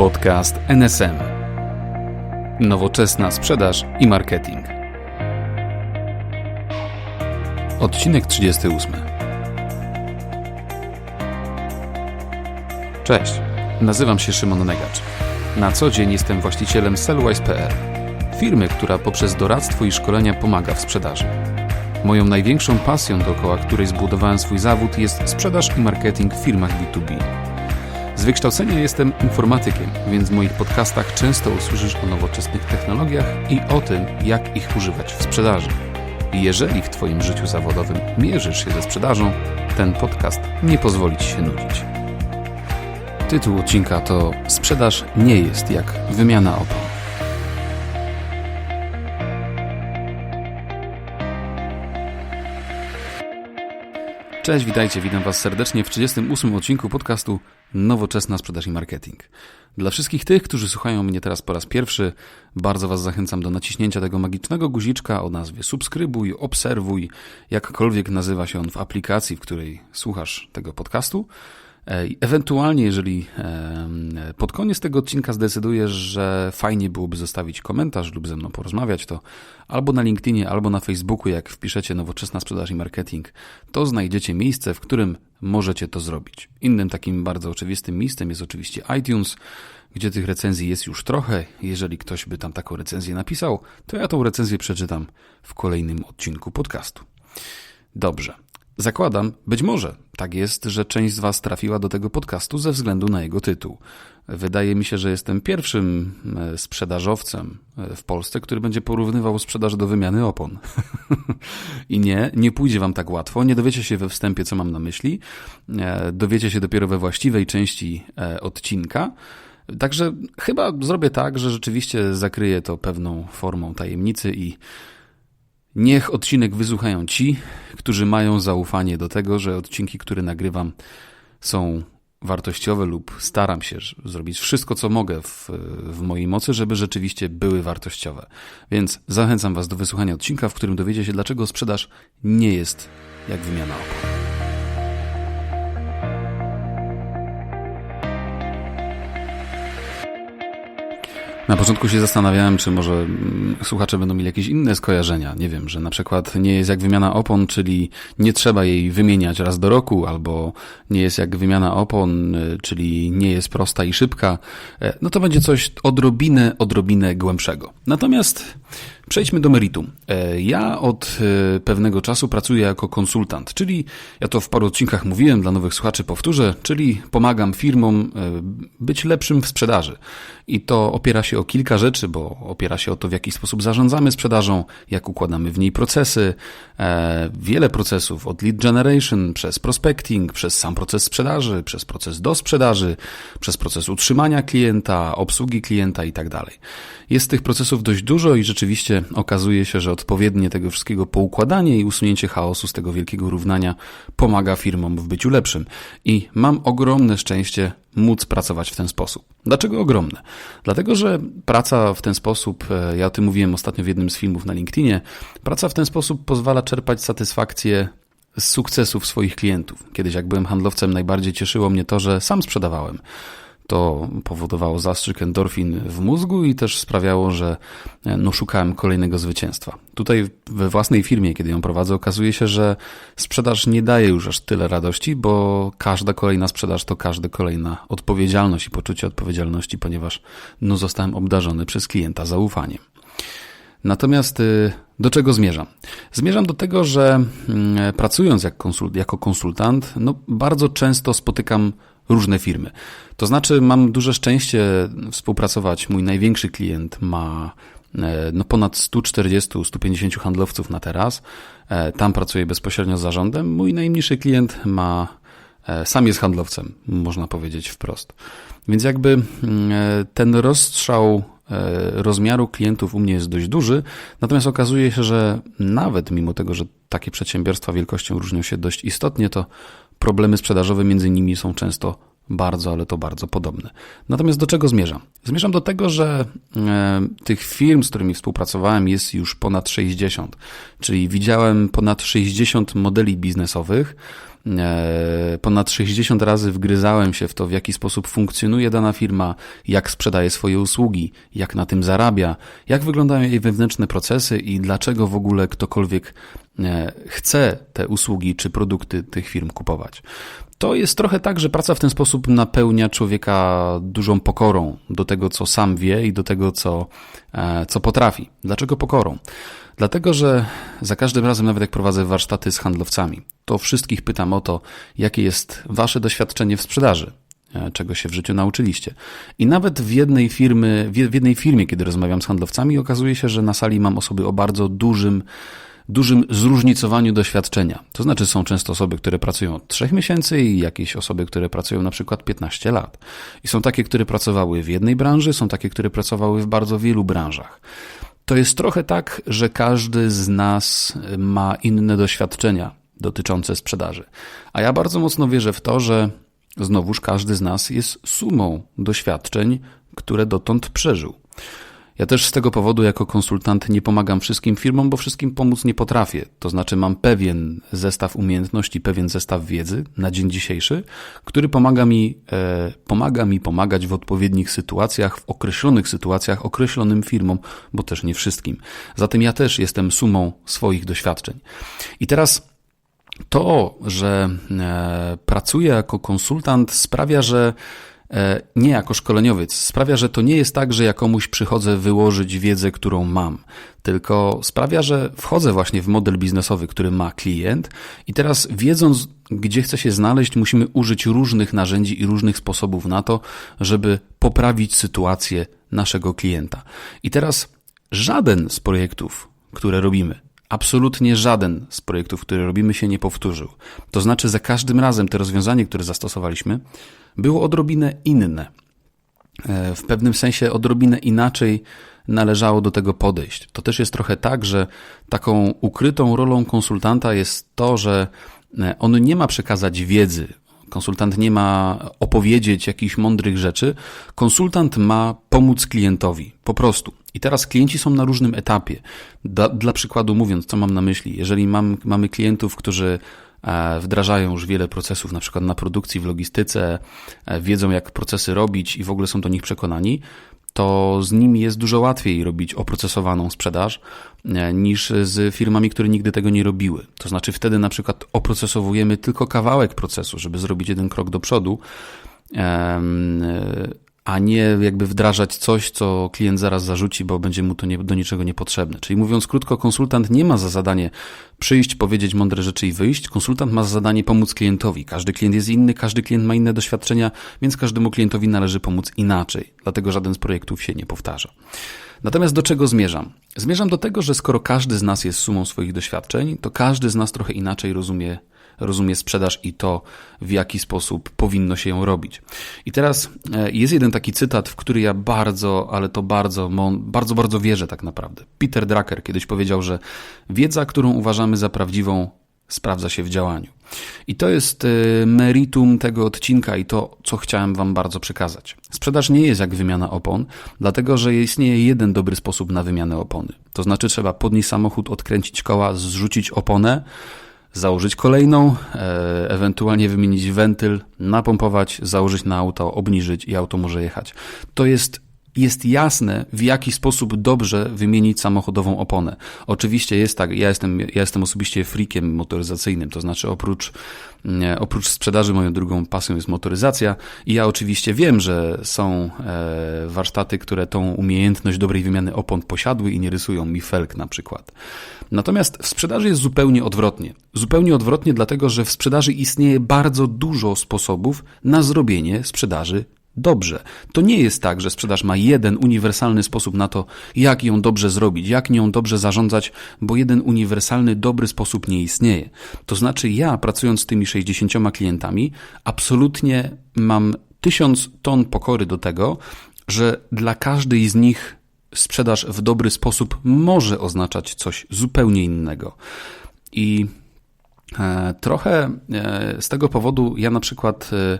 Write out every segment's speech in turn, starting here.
Podcast NSM. Nowoczesna sprzedaż i marketing. Odcinek 38. Cześć, nazywam się Szymon Negacz. Na co dzień jestem właścicielem Sellwise.pl, firmy, która poprzez doradztwo i szkolenia pomaga w sprzedaży. Moją największą pasją, dookoła której zbudowałem swój zawód, jest sprzedaż i marketing w firmach B2B. Z wykształcenia jestem informatykiem, więc w moich podcastach często usłyszysz o nowoczesnych technologiach i o tym, jak ich używać w sprzedaży. Jeżeli w Twoim życiu zawodowym mierzysz się ze sprzedażą, ten podcast nie pozwoli Ci się nudzić. Tytuł odcinka to Sprzedaż nie jest jak wymiana opon. Cześć, witajcie, witam Was serdecznie w 38 odcinku podcastu Nowoczesna Sprzedaż i Marketing. Dla wszystkich tych, którzy słuchają mnie teraz po raz pierwszy, bardzo Was zachęcam do naciśnięcia tego magicznego guziczka o nazwie subskrybuj, obserwuj, jakkolwiek nazywa się on w aplikacji, w której słuchasz tego podcastu. E, ewentualnie, jeżeli pod koniec tego odcinka zdecydujesz, że fajnie byłoby zostawić komentarz lub ze mną porozmawiać, to albo na LinkedInie, albo na Facebooku, jak wpiszecie nowoczesna sprzedaż i marketing, to znajdziecie miejsce, w którym możecie to zrobić. Innym takim bardzo oczywistym miejscem jest oczywiście iTunes, gdzie tych recenzji jest już trochę. Jeżeli ktoś by tam taką recenzję napisał, to ja tą recenzję przeczytam w kolejnym odcinku podcastu. Dobrze. Zakładam, być może tak jest, że część z Was trafiła do tego podcastu ze względu na jego tytuł. Wydaje mi się, że jestem pierwszym e, sprzedażowcem e, w Polsce, który będzie porównywał sprzedaż do wymiany opon. I nie, nie pójdzie Wam tak łatwo. Nie dowiecie się we wstępie, co mam na myśli. E, dowiecie się dopiero we właściwej części odcinka. Także chyba zrobię tak, że rzeczywiście zakryję to pewną formą tajemnicy i Niech odcinek wysłuchają ci, którzy mają zaufanie do tego, że odcinki, które nagrywam, są wartościowe lub staram się zrobić wszystko, co mogę w, w mojej mocy, żeby rzeczywiście były wartościowe. Więc zachęcam Was do wysłuchania odcinka, w którym dowiecie się, dlaczego sprzedaż nie jest jak wymiana opon. Na początku się zastanawiałem, czy może mm, słuchacze będą mieli jakieś inne skojarzenia. Nie wiem, że na przykład nie jest jak wymiana opon, czyli nie trzeba jej wymieniać raz do roku, albo nie jest jak wymiana opon, y, czyli nie jest prosta i szybka. E, no to będzie coś odrobinę, odrobinę głębszego. Natomiast Przejdźmy do meritum. E, ja od e, pewnego czasu pracuję jako konsultant, czyli ja to w paru odcinkach mówiłem, dla nowych słuchaczy powtórzę, czyli pomagam firmom e, być lepszym w sprzedaży. I to opiera się o kilka rzeczy, bo opiera się o to, w jaki sposób zarządzamy sprzedażą, jak układamy w niej procesy, wiele procesów, od lead generation, przez prospecting, przez sam proces sprzedaży, przez proces do sprzedaży, przez proces utrzymania klienta, obsługi klienta i tak dalej. Jest tych procesów dość dużo i rzeczywiście okazuje się, że odpowiednie tego wszystkiego poukładanie i usunięcie chaosu z tego wielkiego równania pomaga firmom w byciu lepszym. I mam ogromne szczęście móc pracować w ten sposób. Dlaczego ogromne? Dlatego, że praca w ten sposób, e, ja o tym mówiłem ostatnio w jednym z filmów na LinkedInie, praca w ten sposób pozwala czerpać satysfakcję z sukcesów swoich klientów. Kiedyś, jak byłem handlowcem, najbardziej cieszyło mnie to, że sam sprzedawałem. To powodowało zastrzyk endorfin w mózgu i też sprawiało, że e, no, szukałem kolejnego zwycięstwa. Tutaj we własnej firmie, kiedy ją prowadzę, okazuje się, że sprzedaż nie daje już aż tyle radości, bo każda kolejna sprzedaż to każda kolejna odpowiedzialność i poczucie odpowiedzialności, ponieważ no, zostałem obdarzony przez klienta zaufaniem. Natomiast y, do czego zmierzam? Zmierzam do tego, że mm, pracując jak konsult, jako konsultant, no bardzo często spotykam różne firmy. To znaczy, mam duże szczęście współpracować. Mój największy klient ma e, no ponad 140-150 handlowców na teraz. E, tam pracuję bezpośrednio z zarządem. Mój najmniejszy klient ma e, sam jest handlowcem, można powiedzieć wprost. Więc jakby mm, ten rozstrzał rozmiaru klientów u mnie jest dość duży, natomiast okazuje się, że nawet mimo tego, że takie przedsiębiorstwa wielkością różnią się dość istotnie, to problemy sprzedażowe między nimi są często bardzo, ale to bardzo podobne. Natomiast do czego zmierzam? Zmierzam do tego, że e, tych firm, z którymi współpracowałem, jest już ponad 60, czyli widziałem ponad 60 modeli biznesowych, ponad 60 razy wgryzałem się w to, w jaki sposób funkcjonuje dana firma, jak sprzedaje swoje usługi, jak na tym zarabia, jak wyglądają jej wewnętrzne procesy i dlaczego w ogóle ktokolwiek e, chce te usługi czy produkty tych firm kupować. To jest trochę tak, że praca w ten sposób napełnia człowieka dużą pokorą do tego, co sam wie i do tego, co, e, co potrafi. Dlaczego pokorą? Dlatego, że za każdym razem, nawet jak prowadzę warsztaty z handlowcami, to wszystkich pytam o to, jakie jest wasze doświadczenie w sprzedaży, e, czego się w życiu nauczyliście. I nawet w jednej, firmy, w jednej firmie, kiedy rozmawiam z handlowcami, okazuje się, że na sali mam osoby o bardzo dużym dużym zróżnicowaniu doświadczenia. To znaczy są często osoby, które pracują od 3 miesięcy i jakieś osoby, które pracują na przykład 15 lat. I są takie, które pracowały w jednej branży, są takie, które pracowały w bardzo wielu branżach. To jest trochę tak, że każdy z nas ma inne doświadczenia dotyczące sprzedaży. A ja bardzo mocno wierzę w to, że znowuż każdy z nas jest sumą doświadczeń, które dotąd przeżył. Ja też z tego powodu jako konsultant nie pomagam wszystkim firmom, bo wszystkim pomóc nie potrafię. To znaczy mam pewien zestaw umiejętności, pewien zestaw wiedzy na dzień dzisiejszy, który pomaga mi, e, pomaga mi pomagać w odpowiednich sytuacjach, w określonych sytuacjach, określonym firmom, bo też nie wszystkim. Zatem ja też jestem sumą swoich doświadczeń. I teraz to, że e, pracuję jako konsultant sprawia, że nie jako szkoleniowiec. Sprawia, że to nie jest tak, że ja komuś przychodzę wyłożyć wiedzę, którą mam, tylko sprawia, że wchodzę właśnie w model biznesowy, który ma klient i teraz wiedząc, gdzie chce się znaleźć, musimy użyć różnych narzędzi i różnych sposobów na to, żeby poprawić sytuację naszego klienta. I teraz żaden z projektów, które robimy, Absolutnie żaden z projektów, które robimy, się nie powtórzył. To znaczy, za każdym razem te rozwiązanie, które zastosowaliśmy, było odrobinę inne. E, w pewnym sensie odrobinę inaczej należało do tego podejść. To też jest trochę tak, że taką ukrytą rolą konsultanta jest to, że e, on nie ma przekazać wiedzy, konsultant nie ma opowiedzieć jakichś mądrych rzeczy, konsultant ma pomóc klientowi, po prostu. I teraz klienci są na różnym etapie. Dla, dla przykładu mówiąc, co mam na myśli, jeżeli mam, mamy klientów, którzy wdrażają już wiele procesów, na przykład na produkcji, w logistyce, e, wiedzą jak procesy robić i w ogóle są do nich przekonani, to z nimi jest dużo łatwiej robić oprocesowaną sprzedaż e, niż z firmami, które nigdy tego nie robiły. To znaczy wtedy na przykład oprocesowujemy tylko kawałek procesu, żeby zrobić jeden krok do przodu, a nie jakby wdrażać coś, co klient zaraz zarzuci, bo będzie mu to nie, do niczego niepotrzebne. Czyli mówiąc krótko, konsultant nie ma za zadanie przyjść, powiedzieć mądre rzeczy i wyjść. Konsultant ma za zadanie pomóc klientowi. Każdy klient jest inny, każdy klient ma inne doświadczenia, więc każdemu klientowi należy pomóc inaczej. Dlatego żaden z projektów się nie powtarza. Natomiast do czego zmierzam? Zmierzam do tego, że skoro każdy z nas jest sumą swoich doświadczeń, to każdy z nas trochę inaczej rozumie rozumie sprzedaż i to, w jaki sposób powinno się ją robić. I teraz e, jest jeden taki cytat, w który ja bardzo, ale to bardzo, bardzo, bardzo wierzę tak naprawdę. Peter Drucker kiedyś powiedział, że wiedza, którą uważamy za prawdziwą, sprawdza się w działaniu. I to jest e, meritum tego odcinka i to, co chciałem Wam bardzo przekazać. Sprzedaż nie jest jak wymiana opon, dlatego że istnieje jeden dobry sposób na wymianę opony. To znaczy trzeba podnieść samochód, odkręcić koła, zrzucić oponę, założyć kolejną, e, ewentualnie wymienić wentyl, napompować, założyć na auto, obniżyć i auto może jechać. To jest jest jasne, w jaki sposób dobrze wymienić samochodową oponę. Oczywiście jest tak, ja jestem, ja jestem osobiście freakiem motoryzacyjnym, to znaczy oprócz, oprócz sprzedaży moją drugą pasją jest motoryzacja i ja oczywiście wiem, że są e, warsztaty, które tą umiejętność dobrej wymiany opon posiadły i nie rysują mi felk na przykład. Natomiast w sprzedaży jest zupełnie odwrotnie. Zupełnie odwrotnie, dlatego że w sprzedaży istnieje bardzo dużo sposobów na zrobienie sprzedaży dobrze. To nie jest tak, że sprzedaż ma jeden uniwersalny sposób na to, jak ją dobrze zrobić, jak nią dobrze zarządzać, bo jeden uniwersalny, dobry sposób nie istnieje. To znaczy, ja pracując z tymi 60 klientami, absolutnie mam tysiąc ton pokory do tego, że dla każdej z nich sprzedaż w dobry sposób może oznaczać coś zupełnie innego. I trochę e, z tego powodu ja na przykład e,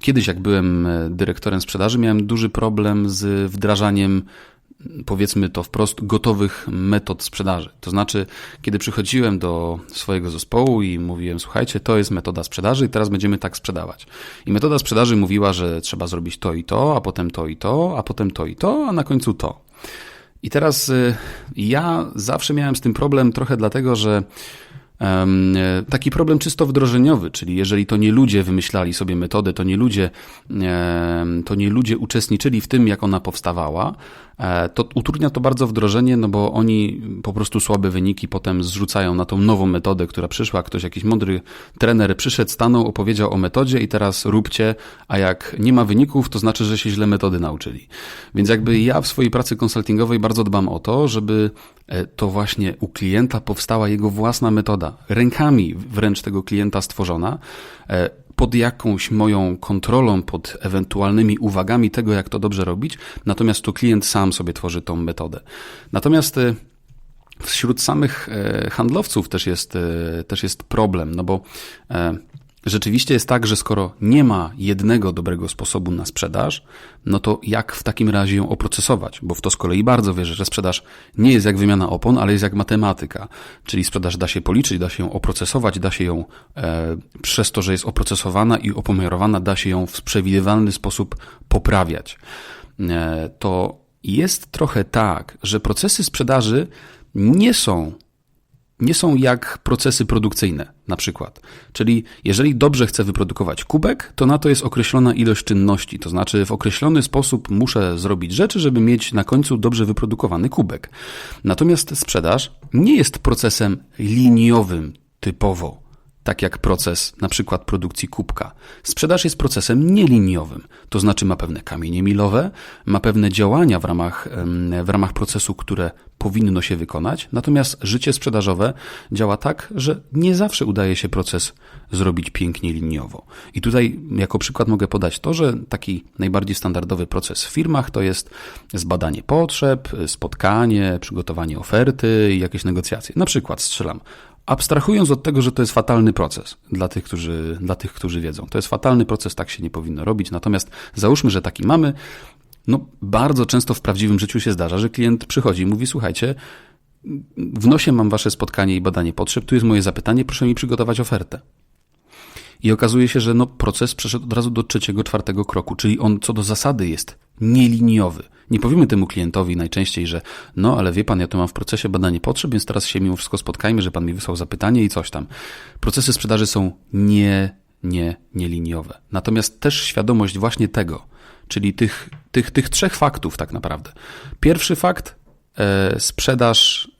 kiedyś, jak byłem dyrektorem sprzedaży, miałem duży problem z wdrażaniem powiedzmy to wprost, gotowych metod sprzedaży. To znaczy, kiedy przychodziłem do swojego zespołu i mówiłem, słuchajcie, to jest metoda sprzedaży i teraz będziemy tak sprzedawać. I metoda sprzedaży mówiła, że trzeba zrobić to i to, a potem to i to, a potem to i to, a na końcu to. I teraz ja zawsze miałem z tym problem trochę dlatego, że taki problem czysto wdrożeniowy, czyli jeżeli to nie ludzie wymyślali sobie metodę, to nie ludzie, to nie ludzie uczestniczyli w tym, jak ona powstawała, E, to utrudnia to bardzo wdrożenie, no bo oni po prostu słabe wyniki potem zrzucają na tą nową metodę, która przyszła. Ktoś, jakiś mądry trener przyszedł, stanął, opowiedział o metodzie i teraz róbcie, a jak nie ma wyników, to znaczy, że się źle metody nauczyli. Więc jakby ja w swojej pracy konsultingowej bardzo dbam o to, żeby e, to właśnie u klienta powstała jego własna metoda, rękami wręcz tego klienta stworzona, e, pod jakąś moją kontrolą, pod ewentualnymi uwagami tego, jak to dobrze robić, natomiast to klient sam sobie tworzy tą metodę. Natomiast e, wśród samych e, handlowców też jest, e, też jest problem, no bo Rzeczywiście jest tak, że skoro nie ma jednego dobrego sposobu na sprzedaż, no to jak w takim razie ją oprocesować? Bo w to z kolei bardzo wierzę, że sprzedaż nie jest jak wymiana opon, ale jest jak matematyka. Czyli sprzedaż da się policzyć, da się ją oprocesować, da się ją e, przez to, że jest oprocesowana i opomiarowana, da się ją w przewidywalny sposób poprawiać. E, to jest trochę tak, że procesy sprzedaży nie są nie są jak procesy produkcyjne, na przykład. Czyli jeżeli dobrze chcę wyprodukować kubek, to na to jest określona ilość czynności, to znaczy w określony sposób muszę zrobić rzeczy, żeby mieć na końcu dobrze wyprodukowany kubek. Natomiast sprzedaż nie jest procesem liniowym typowo tak jak proces na przykład produkcji kubka. Sprzedaż jest procesem nieliniowym, to znaczy ma pewne kamienie milowe, ma pewne działania w ramach, w ramach procesu, które powinno się wykonać, natomiast życie sprzedażowe działa tak, że nie zawsze udaje się proces zrobić pięknie liniowo. I tutaj jako przykład mogę podać to, że taki najbardziej standardowy proces w firmach to jest zbadanie potrzeb, spotkanie, przygotowanie oferty i jakieś negocjacje. Na przykład strzelam Abstrahując od tego, że to jest fatalny proces dla tych, którzy, dla tych, którzy wiedzą. To jest fatalny proces, tak się nie powinno robić. Natomiast załóżmy, że taki mamy. No, bardzo często w prawdziwym życiu się zdarza, że klient przychodzi i mówi: Słuchajcie, w nosie mam wasze spotkanie i badanie potrzeb, tu jest moje zapytanie, proszę mi przygotować ofertę. I okazuje się, że no, proces przeszedł od razu do trzeciego, czwartego kroku, czyli on co do zasady jest nieliniowy. Nie powiemy temu klientowi najczęściej, że no, ale wie pan, ja tu mam w procesie badanie potrzeb, więc teraz się mimo wszystko spotkajmy, że pan mi wysłał zapytanie i coś tam. Procesy sprzedaży są nie, nie, nieliniowe. Natomiast też świadomość właśnie tego, czyli tych, tych, tych trzech faktów tak naprawdę. Pierwszy fakt, E, sprzedaż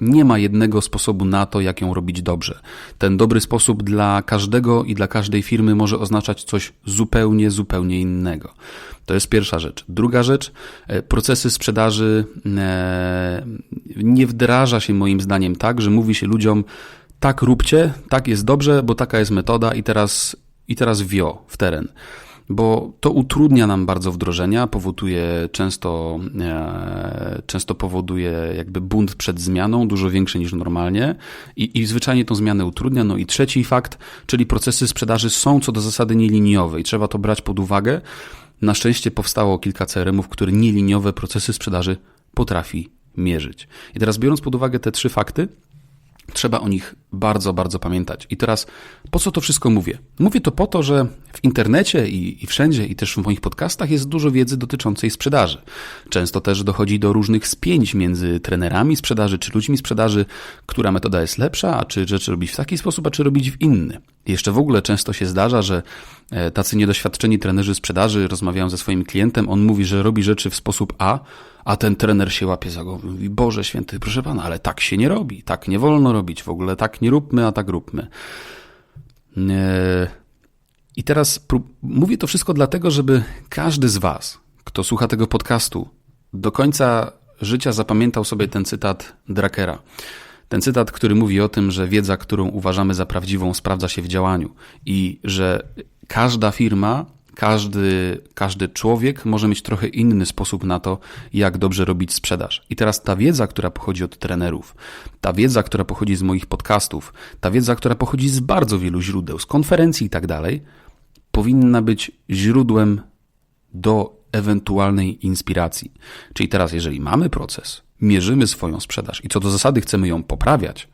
nie ma jednego sposobu na to, jak ją robić dobrze. Ten dobry sposób dla każdego i dla każdej firmy może oznaczać coś zupełnie, zupełnie innego. To jest pierwsza rzecz. Druga rzecz, e, procesy sprzedaży nie wdraża się moim zdaniem tak, że mówi się ludziom, tak róbcie, tak jest dobrze, bo taka jest metoda i teraz, i teraz wio w teren bo to utrudnia nam bardzo wdrożenia, powoduje często, e, często powoduje jakby bunt przed zmianą, dużo większy niż normalnie i, i zwyczajnie tą zmianę utrudnia. No i trzeci fakt, czyli procesy sprzedaży są co do zasady nieliniowe i trzeba to brać pod uwagę. Na szczęście powstało kilka CRM-ów, które nieliniowe procesy sprzedaży potrafi mierzyć. I teraz biorąc pod uwagę te trzy fakty, Trzeba o nich bardzo, bardzo pamiętać. I teraz, po co to wszystko mówię? Mówię to po to, że w internecie i, i, wszędzie, i też w moich podcastach jest dużo wiedzy dotyczącej sprzedaży. Często też dochodzi do różnych spięć między trenerami sprzedaży czy ludźmi sprzedaży, która metoda jest lepsza, a czy rzeczy robić w taki sposób, a czy robić w inny. Jeszcze w ogóle często się zdarza, że tacy niedoświadczeni trenerzy sprzedaży rozmawiają ze swoim klientem, on mówi, że robi rzeczy w sposób A, a ten trener się łapie za głowę mówi, Boże święty, proszę pana, ale tak się nie robi, tak nie wolno robić, w ogóle tak nie róbmy, a tak róbmy. I teraz mówię to wszystko dlatego, żeby każdy z was, kto słucha tego podcastu, do końca życia zapamiętał sobie ten cytat Drakera. Ten cytat, który mówi o tym, że wiedza, którą uważamy za prawdziwą, sprawdza się w działaniu i że każda firma każdy, każdy człowiek może mieć trochę inny sposób na to, jak dobrze robić sprzedaż. I teraz ta wiedza, która pochodzi od trenerów, ta wiedza, która pochodzi z moich podcastów, ta wiedza, która pochodzi z bardzo wielu źródeł, z konferencji i tak dalej, powinna być źródłem do ewentualnej inspiracji. Czyli teraz, jeżeli mamy proces, mierzymy swoją sprzedaż i co do zasady chcemy ją poprawiać,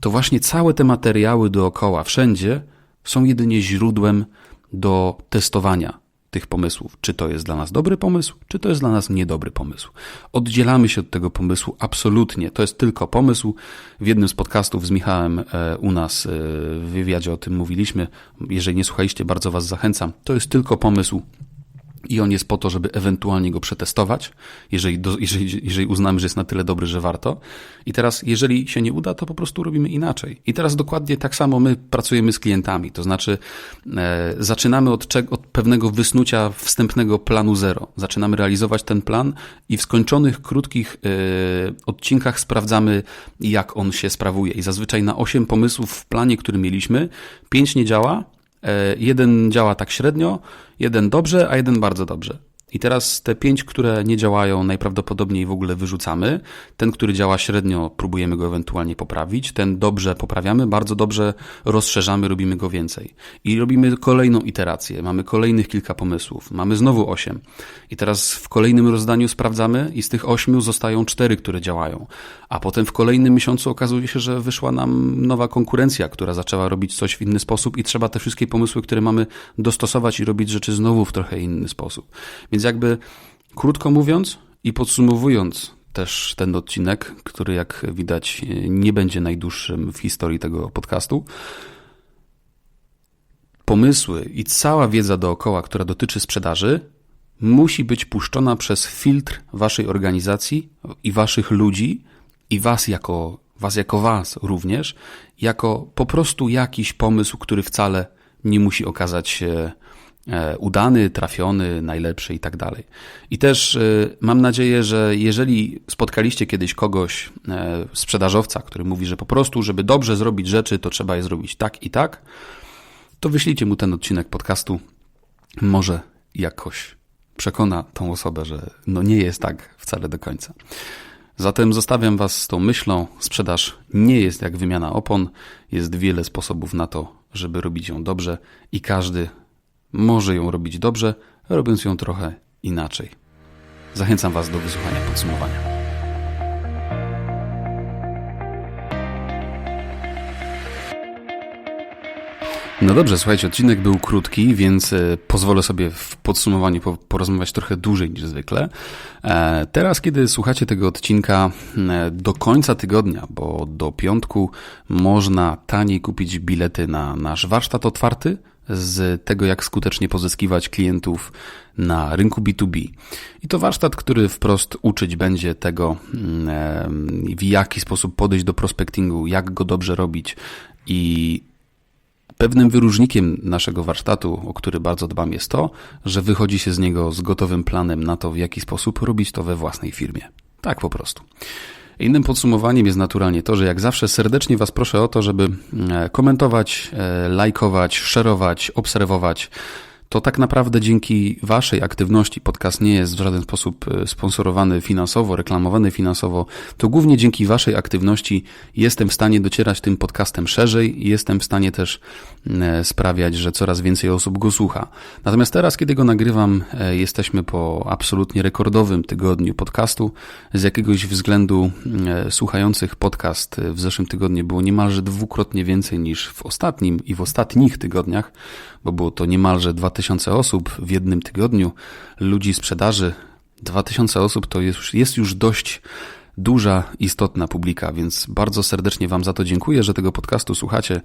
to właśnie całe te materiały dookoła, wszędzie są jedynie źródłem do testowania tych pomysłów. Czy to jest dla nas dobry pomysł, czy to jest dla nas niedobry pomysł. Oddzielamy się od tego pomysłu absolutnie. To jest tylko pomysł. W jednym z podcastów z Michałem e, u nas e, w wywiadzie o tym mówiliśmy. Jeżeli nie słuchaliście, bardzo Was zachęcam. To jest tylko pomysł i on jest po to, żeby ewentualnie go przetestować, jeżeli, do, jeżeli, jeżeli uznamy, że jest na tyle dobry, że warto. I teraz, jeżeli się nie uda, to po prostu robimy inaczej. I teraz dokładnie tak samo my pracujemy z klientami, to znaczy e, zaczynamy od, od pewnego wysnucia wstępnego planu zero. Zaczynamy realizować ten plan i w skończonych, krótkich e, odcinkach sprawdzamy, jak on się sprawuje. I zazwyczaj na 8 pomysłów w planie, który mieliśmy, 5 nie działa, jeden działa tak średnio, Jeden dobrze, a jeden bardzo dobrze. I teraz te pięć, które nie działają, najprawdopodobniej w ogóle wyrzucamy. Ten, który działa średnio, próbujemy go ewentualnie poprawić. Ten dobrze poprawiamy, bardzo dobrze rozszerzamy, robimy go więcej. I robimy kolejną iterację. Mamy kolejnych kilka pomysłów. Mamy znowu osiem. I teraz w kolejnym rozdaniu sprawdzamy i z tych ośmiu zostają cztery, które działają. A potem w kolejnym miesiącu okazuje się, że wyszła nam nowa konkurencja, która zaczęła robić coś w inny sposób i trzeba te wszystkie pomysły, które mamy, dostosować i robić rzeczy znowu w trochę inny sposób. Więc jakby krótko mówiąc i podsumowując też ten odcinek, który jak widać nie będzie najdłuższym w historii tego podcastu, pomysły i cała wiedza dookoła, która dotyczy sprzedaży, musi być puszczona przez filtr waszej organizacji i waszych ludzi i was jako was jako was również, jako po prostu jakiś pomysł, który wcale nie musi okazać się udany, trafiony, najlepszy i tak dalej. I też e, mam nadzieję, że jeżeli spotkaliście kiedyś kogoś, e, sprzedażowca, który mówi, że po prostu, żeby dobrze zrobić rzeczy, to trzeba je zrobić tak i tak, to wyślijcie mu ten odcinek podcastu. Może jakoś przekona tą osobę, że no nie jest tak wcale do końca. Zatem zostawiam Was z tą myślą: sprzedaż nie jest jak wymiana opon, jest wiele sposobów na to, żeby robić ją dobrze i każdy może ją robić dobrze, robiąc ją trochę inaczej. Zachęcam Was do wysłuchania podsumowania. No dobrze, słuchajcie, odcinek był krótki, więc e, pozwolę sobie w podsumowaniu porozmawiać trochę dłużej niż zwykle. E, teraz, kiedy słuchacie tego odcinka e, do końca tygodnia, bo do piątku można taniej kupić bilety na nasz warsztat otwarty, z tego, jak skutecznie pozyskiwać klientów na rynku B2B. I to warsztat, który wprost uczyć będzie tego, w jaki sposób podejść do prospectingu, jak go dobrze robić i Pewnym wyróżnikiem naszego warsztatu, o który bardzo dbam, jest to, że wychodzi się z niego z gotowym planem na to, w jaki sposób robić to we własnej firmie. Tak po prostu. Innym podsumowaniem jest naturalnie to, że jak zawsze serdecznie Was proszę o to, żeby e, komentować, e, lajkować, szerować, obserwować to tak naprawdę dzięki Waszej aktywności podcast nie jest w żaden sposób e, sponsorowany finansowo, reklamowany finansowo. To głównie dzięki Waszej aktywności jestem w stanie docierać tym podcastem szerzej i jestem w stanie też e, sprawiać, że coraz więcej osób go słucha. Natomiast teraz, kiedy go nagrywam, e, jesteśmy po absolutnie rekordowym tygodniu podcastu. Z jakiegoś względu słuchających podcast w zeszłym tygodniu było niemalże dwukrotnie więcej niż w ostatnim i w ostatnich tygodniach bo było to niemalże 2000 osób w jednym tygodniu, ludzi sprzedaży. 2000 osób to jest jest już dość duża, istotna publika, więc bardzo serdecznie Wam za to dziękuję, że tego podcastu słuchacie.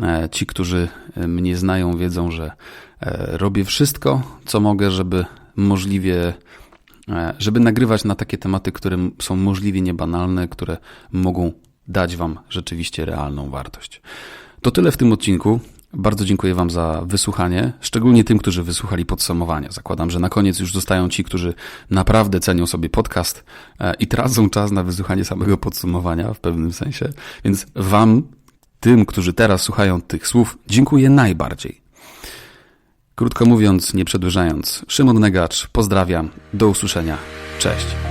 E, ci, którzy e, mnie znają, wiedzą, że e, robię wszystko, co mogę, żeby możliwie żeby nagrywać na takie tematy, które są możliwie niebanalne, które mogą dać Wam rzeczywiście realną wartość. To tyle w tym odcinku. Bardzo dziękuję Wam za wysłuchanie, szczególnie tym, którzy wysłuchali podsumowania. Zakładam, że na koniec już zostają ci, którzy naprawdę cenią sobie podcast e, i tracą czas na wysłuchanie samego podsumowania w pewnym sensie. Więc Wam, tym, którzy teraz słuchają tych słów, dziękuję najbardziej. Krótko mówiąc, nie przedłużając, Szymon Negacz, pozdrawiam, do usłyszenia, cześć.